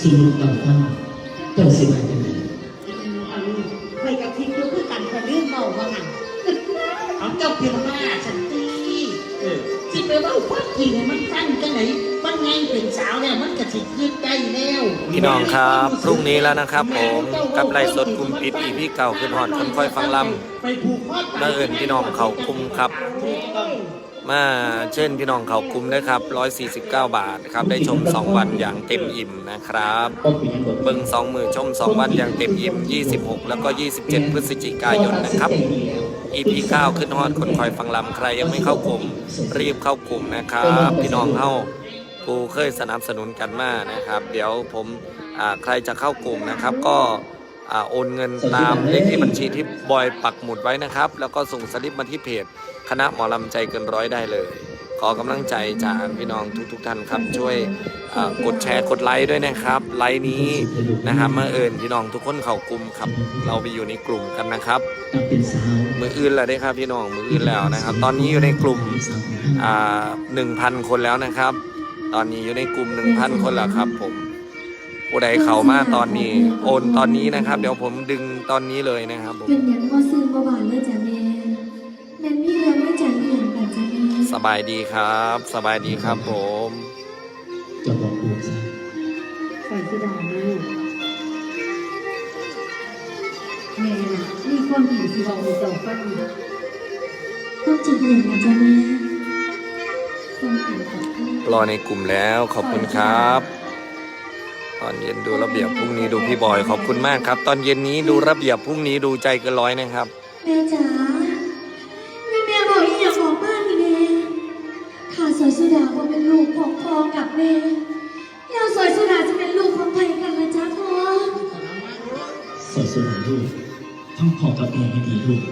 สิ่งลูกเราฟังเจ้าสิมาจังไดไปกับทิ้งดูคือกันคนเรื่องเมาว่างั้นเอาเจ้าเพียงมาสันติสิไปเว่าความจริงให้มันฟังจังไหนมันไง เป็นสาวเนี่ยมันก็สิคิดได้แล้วพี่น้องครับพรุ่งนี้แล้วนะครับ ผมกับไลฟ์สดกลุ่มปิดอีพี่เก่าขึ้นหอดคนค่อยฟังลไปผูกคอตายเมื่อเอินพี่น้องเขาคุมครับ มาเช่นพี่น้องเขาคุมนะครับ 149 บาทครับได้ชม 2 วันอย่างเต็มอิ่มนะครับก็เป็นยังบ่เบิ้ง2 มือชม 2 วันอย่างเต็มอิ่ม 26 แล้วก็ 27 พฤศจิกายนนะครับ EP 9ขึ้นฮอดคนคอยฟังลำใครยังไม่เข้ากลุ่ม รีบเข้ากลุ่มนะครับ พี่น้องเข้าูเคยสนับสนุนกันมานะครับ เดี๋ยวผมใครจะเข้ากลุ่มนะครับ ก็อโอนเงินตามเลขที่บัญชีที่บอยปักหมุดไว้นะครับ แล้วก็ส่งสลิปมาที่เพจ คณะหมอลำใจเกินร้อยได้เลย ขอกำลังใจจากพี่น้องทุกๆทท่านครับ ช่วยกดแชร์กดไลค์ด้วยนะครับ ไลค์นี้นะครับเมื่อเอิญพี่น้องทุกคนเข้ากลุ่มครับ เราไปอยู่ในกลุ่มกันนะครับมืออื่นแล้วได้ครับพี่น้องมืออื่นแล้วนะครับ ตอนนี้อยู่ในกลุ่มหนึ่งพันคนแล้วนะครับ ตอนนี้อยู่ในกลุ่มหนึ่งพันคนแล้วครับ ผมผู้ใดเข้ามาตอนนี้ โอนตอนนี้นะครับ เดี๋ยวผมดึงตอนนี้เลยนะครับผมเป็นหยังว่าซื้อบ่บานเลยจ้ะแม่แม่นมีเรื่องไม่ใจอหย่างกันจ้ะแม่สบายดีครับ สบายดีครับผมจะบอกลูกซะใส่ที่ดาลูกแม่น่ะมีความผิดสิบอกให้เจ้าฟังต้องจิตอหย่างกันจ้ะแม่ รอในกลุ่มแล้วขอบคุณครับ ตอนเย็นดูระเบียบพรุ่งนี้ดูพี่บอยขอบคุณมากครับ ตอนเย็นนี้ดูระเบียบพรุ่งนี้ดูใจเกินร้อยนะครับแม่จ๋าแม่แม่บอกอีหยังบอกมานี่แม่ข้าสวยสุดาว่าเป็นลูกของพ่อกับแม่แล้วสวยสุดาจะเป็นลูกของใครกันล่ะจ๊ะพ่อสอนสุดาลูกต้องพอกับแม่ให้ดีลูก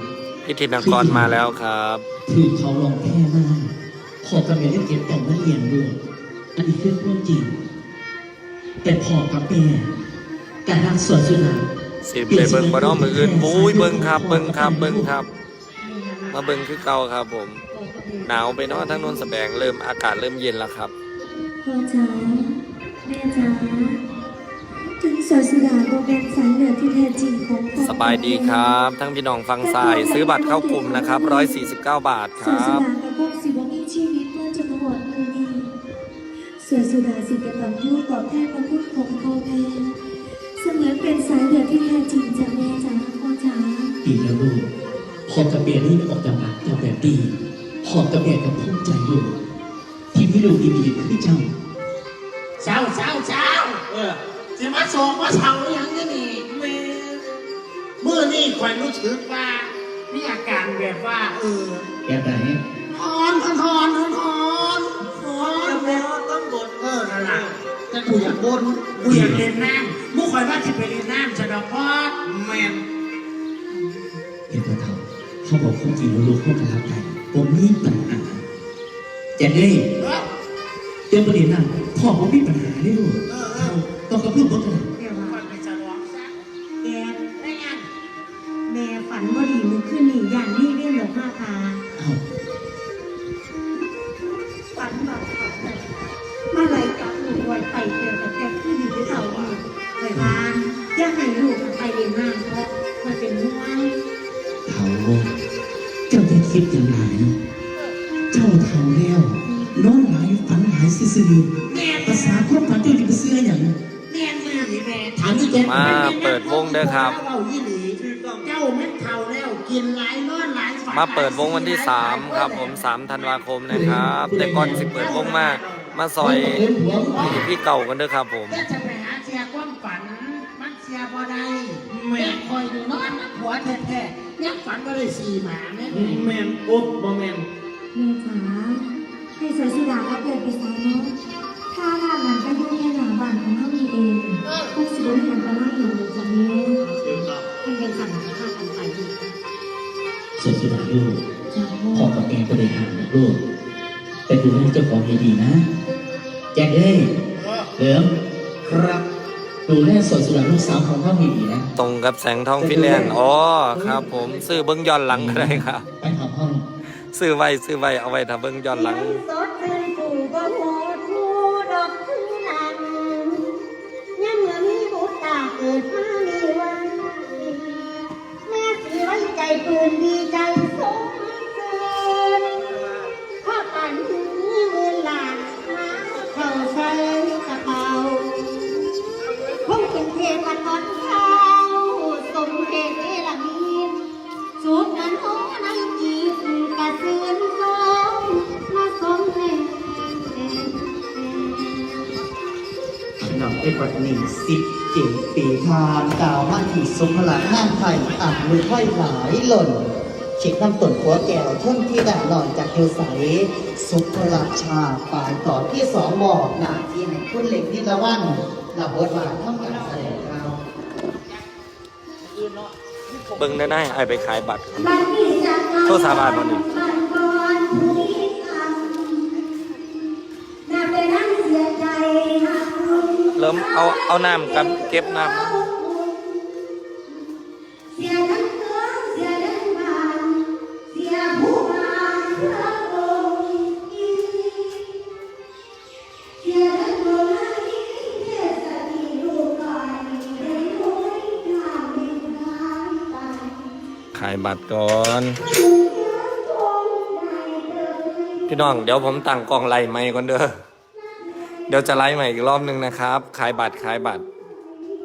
พิธีนกรมาแล้วครับถือเขาลองแพ้มาก พอกับแม่ได้เก็บต้องมาเรียนด้วย อันนี้คือความจริง แต่พอกับแม่การรักสอนสุดาสิไปเบิ้งบ่เน้องมืออื่นบุ้ยเบิ้งครับเบิ้งครับเบิ้งครับ มาเบิ้งคือเก่าครับผม หนาวไปเนาะทั้งนนสแบงเริ่มอากาศเริ่มเย็นแล้วครับพ่อจ๋าแม่จ๋าถึงสวยสุดาก็เป็นสายเลือดที่แท้จริงของพ่อสบายดีครับ ทั้งพี่น้องฟังสายซื้อบัตรเข้ากลุ่มนะครับ149 บาทคสวยรัสุบ สวยสุดาสิกตันยูตอบแทนพระคุณของพ่อแม่เสมือนเป็นสายเลือดที่แท้จริงจากแม่จ๋าพ่อจ๋าดีแล้วลูกพอกับแม่นี่ออกจากปากเจ้าแบบดีพอกับแม่กับภูมิใจลูกที่พี่ลูกดีๆคือเจ้าเช้าเช้าเช้าเออจะมาส่งมาเช้าอย่างนี้นี่แม่เมื่อนี่คอยรู้สึกว่ามีอาการแบบว่าเออแบบไหนฮอนฮอนฮอนฮอนฮอน แต่กูอยากบนกูอยากเล่นน้ำมุกคอยว่าจะไปเล่นน้ำจะดอกพอดแมนเห็นตัวเขาเขาบอกความจริงแล้วลูกเขากระทับใจผมมีปัญหาแจ็คเอ้ยเออเรื่องประเด็นนั้นพ่อผมมีปัญหาได้ลูกเขาต้องกับลูกเขากันเดี๋ยวคอย เจ้าจะคิดอย่างไรเจ้าเท่าแล้วนอนหลายฝันหลายซื่อแม่ๆภาษาความฝันเจ้าจะไปเสื้ออย่างแม่มือแม่ถามนี่แกมาเปิดวงเด้อครับ เจ้ายี่หลีเจ้าเม็ดเท่าแล้วกินหลายนอนหลายฝันมาเปิดวงวันที่ 3 ครับ ผม3ธันวาคมนะครับ แต่ก่อนสิเปิดวงมามาซอยพี่พี่เก่ากันเด้อครับ ผมแต่จะไปหาเสียความฝันมันเสียบ่ได้แม่คอยดูนอนนักหัวแท้ๆ ยังฝันบ่ได้สี่หมาแม่แมนปุ๊บบ่แมนแม่จ๋าให้สวยสุดาก็เกิดไปซะเนาะถ้าร้านนั้นก็อยู่แค่หน้าบ้านของเรานี่เองพวกสิบมีอย่างกันมาอยู่เลยจ้ะแม่ให้ยังสั่งข้ากันไปอยู่สุดสุดาลูกจ้าพ่พ่ออกับแม่ก็เลยห่างนะลูกแต่ดูแลเจ้าของให้ดีนะ แจ็คเอ้ยเหลิมครับ ดูแลส่วนสุดาลูกสาวของท่อหมีนะตรงกับแสงทองฟิแลนด์อ๋อครับ ผมซื้อเบิ้งย้อนหลังก็ได้ครับไปหาพ่อซื้อไว้ซื้อไว้เอาไว้ถ้าเบิ้งย้อนหลังเกิดมามีวันแม่สีไว้ใจปืนดีใจ องเป็นวันนี้สิบเจ็ดปีทานดาวมาที่สุภลักษณ์งานไทยอ่ำมือค่อยหลายหล่นเช็คน้ำต้นหัวแก้วท่นที่ด่าหน่อยจากเทวใสสุภลักษณ์ชาปลายต่อที่สองบอกหน้าที่ให้คุณเหล็กนิรวันระบทบาทท่องการแสดงครับเบิ่งได้ได้ไอไปขายบัตรบัดนี้จะเงโทษสาบานบ่นี่บัดก่อน ริ่มเอาเอาน้ำกับเก็บน้ำขายบัตรก่อนพี่น้องเดี๋ยวผมตั้งกล้องไล่ใหม่ก่อนเด้อ เดี๋ยวจะไล่ใหม่อีกรอบหนึงนะครับ ขายบัตรขายบัตร